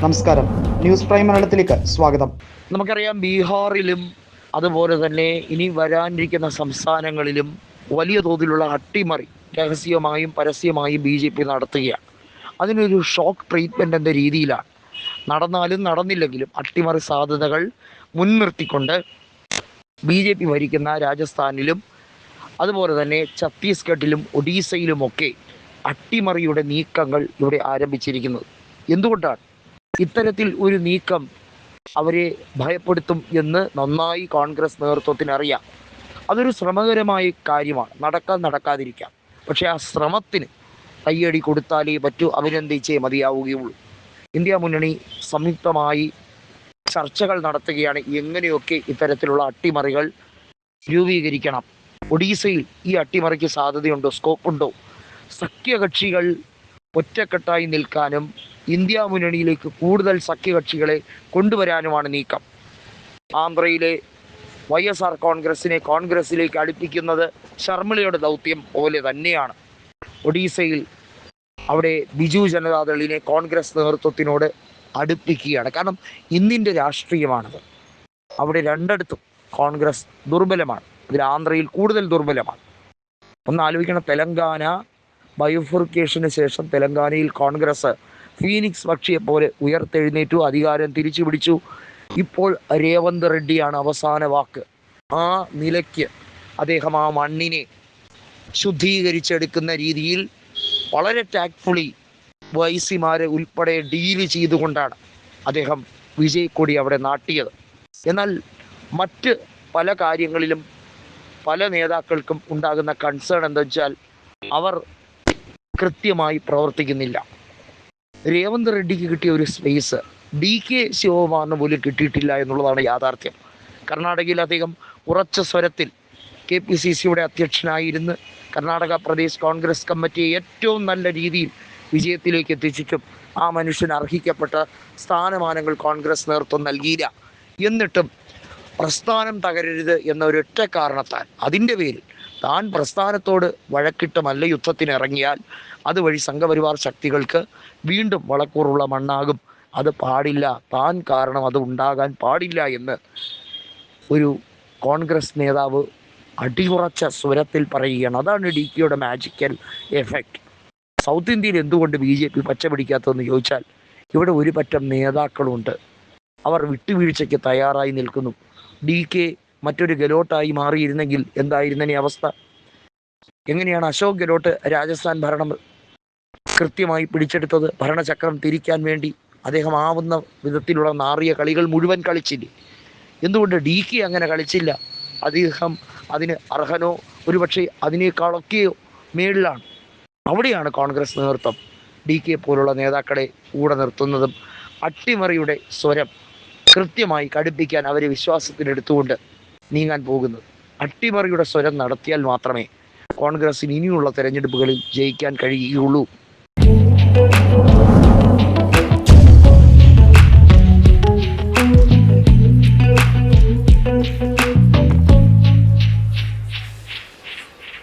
നമസ്കാരം. News prime മലയാളത്തിലേക്ക് സ്വാഗതം. നമുക്കറിയാം ബീഹാറിലും അതുപോലെ തന്നെ ഇനി വരാനിരിക്കുന്ന സംസ്ഥാനങ്ങളിലും വലിയ തോതിലുള്ള അട്ടിമറി രഹസ്യമായും പരസ്യമായും ബി ജെ പി നടത്തുകയാണ്. അതിനൊരു ഷോക്ക് ട്രീറ്റ്മെന്റ് എന്ന രീതിയിലാണ്. നടന്നാലും നടന്നില്ലെങ്കിലും അട്ടിമറി സാധ്യതകൾ മുൻനിർത്തിക്കൊണ്ട് ബി ജെ പി ഭരിക്കുന്ന രാജസ്ഥാനിലും അതുപോലെ തന്നെ ഛത്തീസ്ഗഡിലും ഒഡീസയിലുമൊക്കെ അട്ടിമറിയുടെ നീക്കങ്ങൾ ഇവിടെ ആരംഭിച്ചിരിക്കുന്നത്. എന്തുകൊണ്ടാണ് ഇത്തരത്തിൽ ഒരു നീക്കം അവരെ ഭയപ്പെടുത്തും എന്ന് നന്നായി കോൺഗ്രസ് നേതൃത്വത്തിന് അറിയാം അതൊരു ശ്രമകരമായ കാര്യമാണ്. നടക്കാൻ നടക്കാതിരിക്കാം. പക്ഷേ ആ ശ്രമത്തിന് കയ്യടി കൊടുത്താലേ പറ്റൂ അഭിനന്ദിച്ചേ മതിയാവുകയുള്ളൂ. ഇന്ത്യ മുന്നണി സംയുക്തമായി ചർച്ചകൾ നടത്തുകയാണ്. എങ്ങനെയൊക്കെ ഇത്തരത്തിലുള്ള അട്ടിമറികൾ രൂപീകരിക്കണം? ഒഡീസയിൽ ഈ അട്ടിമറിക്ക് സാധ്യതയുണ്ടോ? സ്കോപ്പുണ്ടോ? സഖ്യകക്ഷികൾ ഒറ്റക്കെട്ടായി നിൽക്കാനും ഇന്ത്യ മുന്നണിയിലേക്ക് കൂടുതൽ സഖ്യകക്ഷികളെ കൊണ്ടുവരാനുമാണ് നീക്കം. ആന്ധ്രയിലെ വൈ എസ് ആർ കോൺഗ്രസിനെ കോൺഗ്രസിലേക്ക് അടുപ്പിക്കുന്നത് ശർമ്മിളയുടെ ദൗത്യം പോലെ തന്നെയാണ്. ഒഡീസയിൽ അവിടെ ബിജു ജനതാദളിനെ കോൺഗ്രസ് നേതൃത്വത്തിനോട് അടുപ്പിക്കുകയാണ്. കാരണം ഇന്നിന്റെ രാഷ്ട്രീയമാണത്. അവിടെ രണ്ടിടത്തും കോൺഗ്രസ് ദുർബലമാണ്. ഇതിൽ ആന്ധ്രയിൽ കൂടുതൽ ദുർബലമാണ്. ഒന്ന് ആലോചിക്കണം തെലങ്കാന ബയോഫിക്കേഷന് ശേഷം തെലങ്കാനയിൽ കോൺഗ്രസ് ഫീനിക്സ് പക്ഷിയെ പോലെ ഉയർത്തെഴുന്നേറ്റു അധികാരം തിരിച്ചു പിടിച്ചു ഇപ്പോൾ രേവന്ത് റെഡ്ഡിയാണ് അവസാന വാക്ക്. ആ നിലയ്ക്ക് അദ്ദേഹം ആ മണ്ണിനെ ശുദ്ധീകരിച്ചെടുക്കുന്ന രീതിയിൽ വളരെ ടാക്ട്ഫുള്ളി വൈസിമാരെ ഉൾപ്പെടെ ഡീൽ ചെയ്തുകൊണ്ടാണ് അദ്ദേഹം വിജയ് കൊടി അവിടെ നാട്ടിയത്. എന്നാൽ മറ്റ് പല കാര്യങ്ങളിലും പല നേതാക്കൾക്കും ഉണ്ടാകുന്ന കൺസേൺ എന്താ വെച്ചാൽ അവർ കൃത്യമായി പ്രവർത്തിക്കുന്നില്ല. രേവന്ത് റെഡ്ഡിക്ക് കിട്ടിയ ഒരു സ്പേസ് ഡി കെ ശിവകുമാറിന് പോലും കിട്ടിയിട്ടില്ല എന്നുള്ളതാണ് യാഥാർത്ഥ്യം. കർണാടകയിൽ അദ്ദേഹം ഉറച്ച സ്വരത്തിൽ കെ പി സി സിയുടെ അധ്യക്ഷനായിരുന്ന് കർണാടക പ്രദേശ് കോൺഗ്രസ് കമ്മിറ്റിയെ ഏറ്റവും നല്ല രീതിയിൽ വിജയത്തിലേക്ക് എത്തിച്ചിട്ടും ആ മനുഷ്യൻ അർഹിക്കപ്പെട്ട സ്ഥാനമാനങ്ങൾ കോൺഗ്രസ് നേതൃത്വം നൽകിയില്ല. എന്നിട്ടും പ്രസ്ഥാനം തകരരുത് എന്ന ഒരൊറ്റ കാരണത്താൽ അതിന്റെ പേരിൽ താൻ പ്രസ്ഥാനത്തോട് വഴക്കിട്ടുമല്ല യുദ്ധത്തിന് ഇറങ്ങിയാൽ അതുവഴി സംഘപരിവാർ ശക്തികൾക്ക് വീണ്ടും വളക്കൂറുള്ള മണ്ണാകും. അത് പാടില്ല. താൻ കാരണം അത് ഉണ്ടാകാൻ പാടില്ല എന്ന് ഒരു കോൺഗ്രസ് നേതാവ് അടിയുറച്ച സ്വരത്തിൽ പറയുകയാണ്. അതാണ് ഡി കെയുടെ മാജിക്കൽ എഫക്റ്റ് സൗത്ത് ഇന്ത്യയിൽ എന്തുകൊണ്ട് ബി ജെ പി പച്ച പിടിക്കാത്തതെന്ന് ചോദിച്ചാൽ ഇവിടെ ഒരു പറ്റം നേതാക്കളുണ്ട്. അവർ വിട്ടുവീഴ്ചയ്ക്ക് തയ്യാറായി നിൽക്കുന്നു. ഡി കെ മറ്റൊരു ഗെലോട്ടായി മാറിയിരുന്നെങ്കിൽ എന്തായിരുന്നേ അവസ്ഥ? എങ്ങനെയാണ് അശോക് ഗെലോട്ട് രാജസ്ഥാൻ ഭരണം കൃത്യമായി പിടിച്ചെടുത്തത്? ഭരണചക്രം തിരിക്കാൻ വേണ്ടി അദ്ദേഹം ആവുന്ന വിധത്തിലുള്ള നാറിയ കളികൾ മുഴുവൻ കളിച്ചില്ലേ? എന്തുകൊണ്ട് ഡി കെ അങ്ങനെ കളിച്ചില്ല? അദ്ദേഹം അതിന് അർഹനോ? ഒരുപക്ഷെ അതിനേക്കാളൊക്കെയോ മേളിലാണ്. അവിടെയാണ് കോൺഗ്രസ് നേതൃത്വം ഡി കെ പോലുള്ള നേതാക്കളെ കൂടെ നിർത്തുന്നതും അട്ടിമറിയുടെ സ്വരം കൃത്യമായി കടുപ്പിക്കാൻ അവരെ വിശ്വാസത്തിലെടുത്തുകൊണ്ട് നീങ്ങാൻ പോകുന്നത്. അട്ടിമറിയുടെ സ്വരം നടത്തിയാൽ മാത്രമേ കോൺഗ്രസിന് ഇനിയുള്ള തെരഞ്ഞെടുപ്പുകളിൽ ജയിക്കാൻ കഴിയുകയുള്ളൂ.